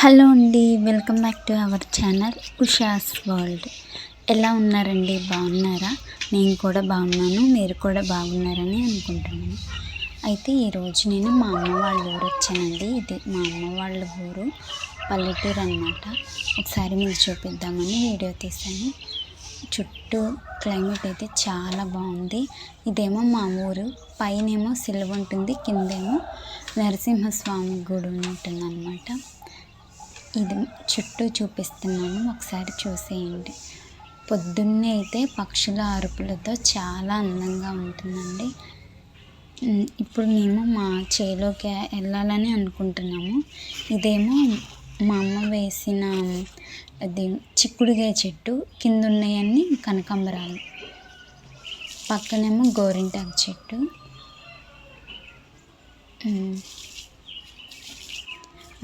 Hello అండి welcome back to our channel Usha's world. ఎలా ఉన్నారండి? బాగున్నారా? నేను కూడా బాగున్నాను మీరు కూడా బాగున్నారని అనుకుంటున్నాను. అయితే ఈరోజు నేను మా అమ్మ వాళ్ళ ఊరు వచ్చానండి. ఇది మా అమ్మ వాళ్ళ ఊరు పల్లెటూరు అనమాట ఒకసారి మీకు చూపిద్దామని వీడియో తీశాను. చుట్టూ క్లైమేట్ అయితే చాలా బాగుంది. ఇదేమో మా ఊరు పైనేమో సిలువ ఉంటుంది కిందేమో నరసింహస్వామి గుడి ఉంటుంది అనమాట ఇది చుట్టూ చూపిస్తున్నాను ఒకసారి చూసేయండి. పొద్దున్నే అయితే పక్షుల అరుపులతో చాలా అందంగా ఉంటుందండి. ఇప్పుడు మేము మా చేలోకి వెళ్ళాలని అనుకుంటున్నాము. ఇదేమో మా అమ్మ వేసిన అది చిక్కుడుగాయ చెట్టు కింద ఉన్నాయన్నీ కనకాంబరాలు. పక్కనేమో గోరింటాకు చెట్టు.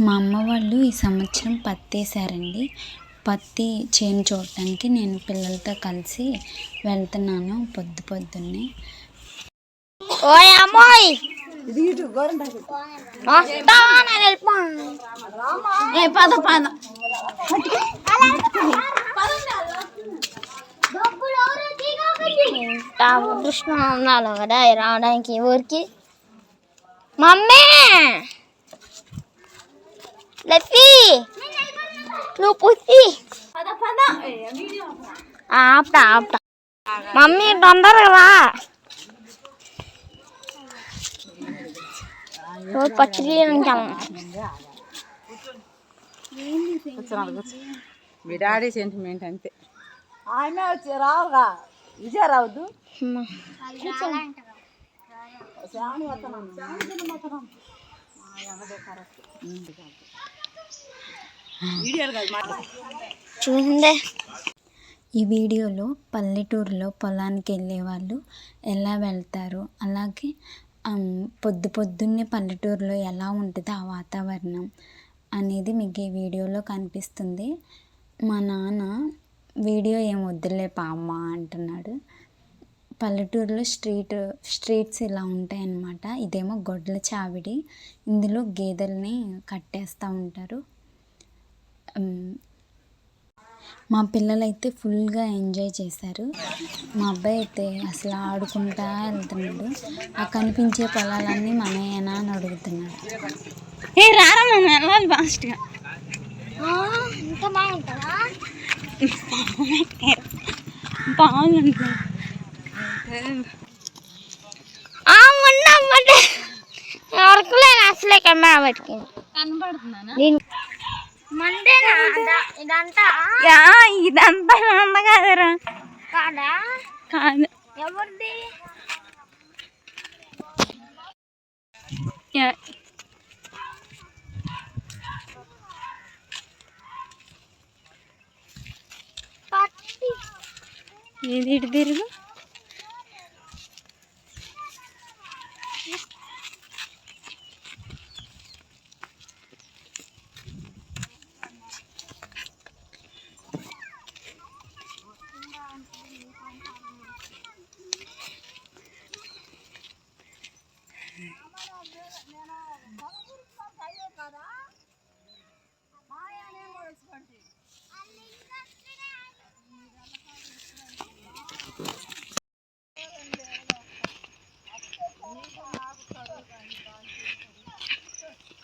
మా అమ్మ వాళ్ళు ఈ సంవత్సరం పత్తి వేసారండి పత్తి చేను చూడటానికి నేను పిల్లలతో కలిసి వెళ్తున్నాను పొద్దు పొద్దున్నే. ఓయ్ అమ్మాయి! వస్తావా నేను వెళ్ళిపోను. ఏ పద పద. ఇంత అదృష్టం ఉండాలి కదా రావడానికి ఊరికి. మమ్మీ! లెఫీ! నువ్వు పుట్టి ఆపుతా ఆపుతా. మమ్మీ తొందరగా రా. రోజు పచ్చడి మీ డాడీ సెంటిమెంట్ అంతే. ఆయన వచ్చి రావుగా విజయ రావద్దు. చూసిందే ఈ వీడియోలో పల్లెటూరులో పొలానికి వెళ్ళే వాళ్ళు ఎలా వెళ్తారు అలాగే పొద్దు పొద్దున్నే పల్లెటూరులో ఎలా ఉంటుందో ఆ వాతావరణం అనేది మీకు ఈ వీడియోలో కనిపిస్తుంది. మా నాన్న వీడియో ఏం వద్దులే పామ్మ అంటున్నాడు. పల్లెటూరులో స్ట్రీట్ స్ట్రీట్స్ ఇలా ఉంటాయన్నమాట. ఇదేమో గొడ్ల చావిడి. ఇందులో గేదెల్ని కట్టేస్తూ ఉంటారు. మా పిల్లలైతే ఫుల్గా ఎంజాయ్ చేశారు. మా అబ్బాయి అయితే అసలు ఆడుకుంటా వెళ్తున్నాడు. ఆ కనిపించే పొలాలన్నీ మనయేనా అని అడుగుతున్నాడు. ఏ రారా మనం వెళ్ళాలి ఫాస్ట్గా. ఇంత బాగుంటుందా? అసలే కెమెరా పెట్టుకుంది. కనబడుతున్నానా ఇదంతా? ఇదంతా నాన్న కాదరా. కాదా? కాదు. ఎవరిది? ఇది ఇటు తిరుగు?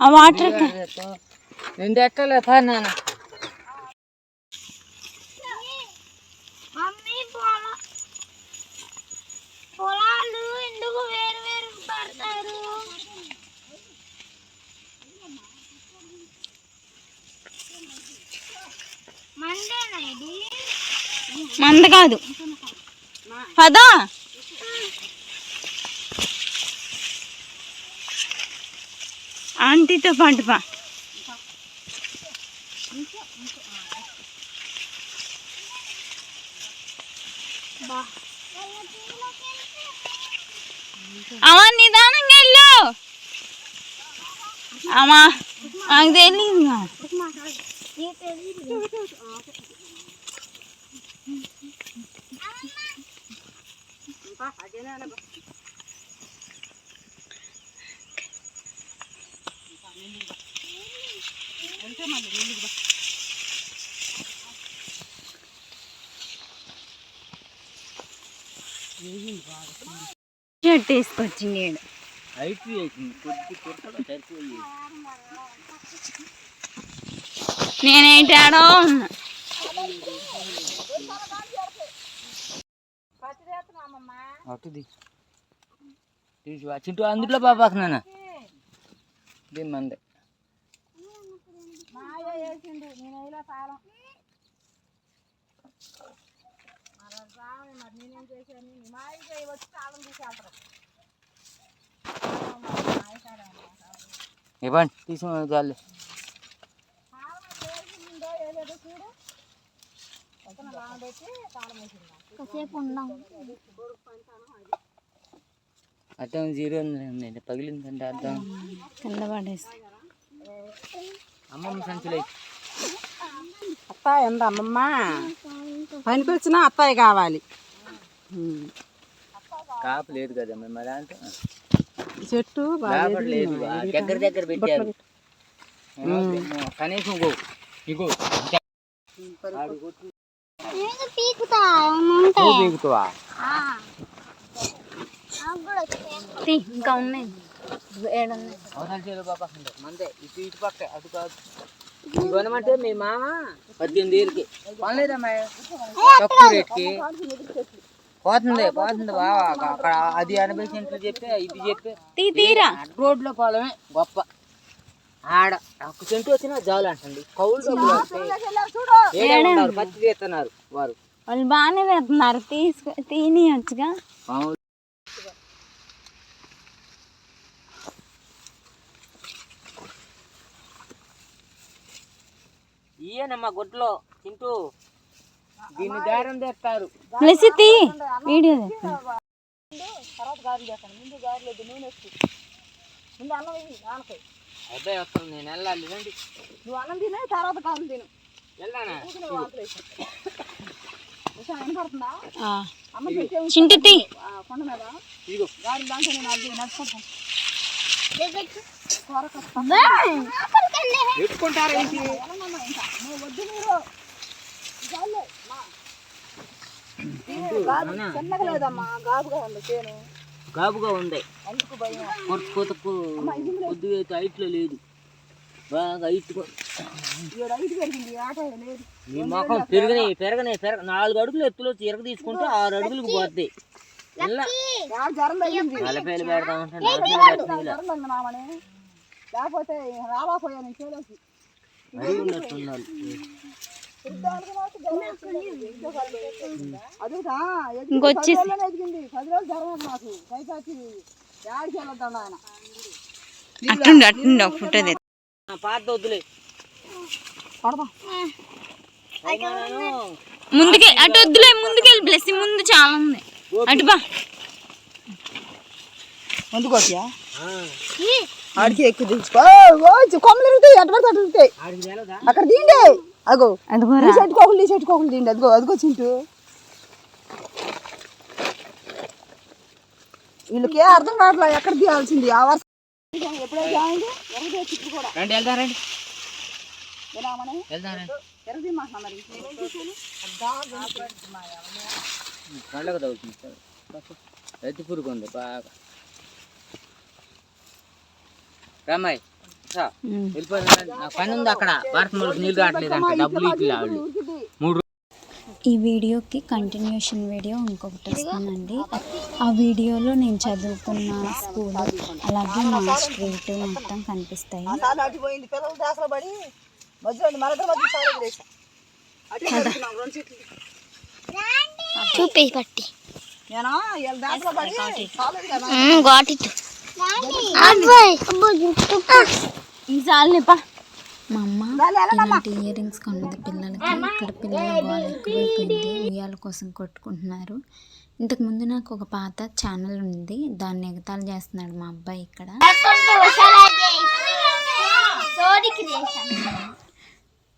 ఆ వాటర్ ఎక్కలేదా నాన్న. మమ్మీ పొల పొలాలు ఎందుకు వేరు వేరు పడతారు? మంద కాదు. పదా. ఆంటీతో పాటు పా అమ్మా నిదానంగా వెళ్ళు అమ్మా నాకు తెలియదుగా షర్ట్ వేసుకొచ్చింది. నేనేటాడో ఉన్నా. అవుతుంది తీసి చింటూ అందులో బాబాకు నాన్న. దీని మందే. ఇవ్వండి తీసుకుని చాలు కాసేపు ఉందాం. అర్థం జీరో ఉంది. పగిలిందంటే అర్థం. కింద పడేసి. అమ్మమ్మ సంచులై. అత్తాయి ఉంది అమ్మమ్మ? పనికి వచ్చినా అత్తాయి కావాలి. కాపు లేదు కదా మరి దాంట్లో చెట్టు లేదు దగ్గర దగ్గర పెట్టారు. కనీసం ఇగో పీకుతావా? ఇంకా ఉన్నాయి. ఏడున్నాయి. మందే ఇటు ఇటు పక్క అటు కాదు. ఇవ్వనమంటే మీ మామ పద్దెనిమిది ఏళ్ళకి పనిలేదమ్మా తక్కువ రేట్కి. పోతుంది పోతుంది బావా. అక్కడ అది ఎనభై సెంట్లు చెప్పి ఇది చెప్పి. తీ తీరా. రోడ్లో పొలమే గొప్ప. ఆడ ఒక సెంటు వచ్చినా జాలు అంటండి. కౌలు డబ్బులు వస్తాయి. పత్తి తీస్తున్నారు వారు. వాళ్ళు బాగానే పెడుతున్నారు తీసుకు తీనియచ్చుగా. మామూలు ఈయనమ్మా గుడ్లో తింటూ దీన్ని దారం తెస్తారు. ప్లస్ తీ వీడియో తెస్తా. ముందు అన్నం నాన్నకాయ అబ్బాయి వస్తాను నేను వెళ్ళాలి రండి నువ్వు అన్నం తినే తర్వాత కారం తిను. వెళ్ళానా? చింటు కొండ మీద. ఇదిగో. గాడి దాంట్లో నేను నడుచుకుంటాను. గాబుగా ఉంది చేను. గాబుగా ఉంది. అందుకు భయం. కొత్త కొద్దిగా అయితే హైట్లో లేదు. బాగా హైట్ మొఖం పెరగనే పెరగనే పెరగ నాలుగు అడుగులు ఎత్తులో తిరగ తీసుకుంటే ఆరు అడుగులకు పోద్ది. ఇలా. యాడ జ్వరం లేకపోతే. ఎదిగింది పది రోజులు జ్వరం నాకు పైపాచి యాడికి వెళ్ళొద్దాం ఆయన. అట్టుండి అట్టుండి ఒక ఫోటో తె ఆ, పాత వద్దులే. ముందుకే అటు వద్దులే ముందుకెళ్ళి ప్లస్ ముందు చాలా ఉంది. అటు బా. ముందుకోటియా ఆ, ఆడికి ఎక్కువ దించుకో కొమ్మలు ఇరుగుతాయి అటు పడితే తెలదా అక్కడ దీండే. అగో ఈ చెట్టు కోకులు ఈ చెట్టు కోకులు దీండి. అదిగో అదిగో చింటూ. వీళ్ళకి అర్థం కావట్లే ఎక్కడ తీయాల్సింది ఆ వర్షం ఎప్పుడైతే రండి వెళ్దాం రండి. కళ్ళకు తగ్గుతుంది సార్ ఎత్తి పురుగు ఉంది బాగా. రామాయ్ రా, వెళ్ళిపోదాం రండి. నాకు పని ఉంది అక్కడ. భారత ముళ్ళకి నీళ్ళు రావట్లేదు అంట. డబ్బులు ఇట్లా వాళ్ళు మూడు ఈ వీడియోకి కంటిన్యూషన్ వీడియో ఇంకొకటి వస్తుందండి. ఆ వీడియోలో నేను చదువుకున్న స్కూల్ అలాగే మా స్ట్రీట్ మొత్తం కనిపిస్తాయి. చూపి పట్టి. నేను? వీళ్ళ చాలుపా మా అమ్మ ఇలాంటి ఇయర్ రింగ్స్ కొన్నది పిల్లలకి ఇక్కడ పిల్లల ఎక్కువైపోయింది ఉయ్యాల కోసం కొట్టుకుంటున్నారు. ఇంతకుముందు నాకు ఒక పాత ఛానల్ ఉంది. దాన్ని ఎగతాళి చేస్తున్నాడు మా అబ్బాయి ఇక్కడ.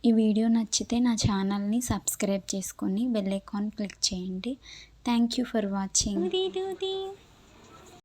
ఈ వీడియో నచ్చితే నా ఛానల్ని సబ్స్క్రైబ్ చేసుకొని బెల్ ఐకాన్ క్లిక్ చేయండి. Thank you for watching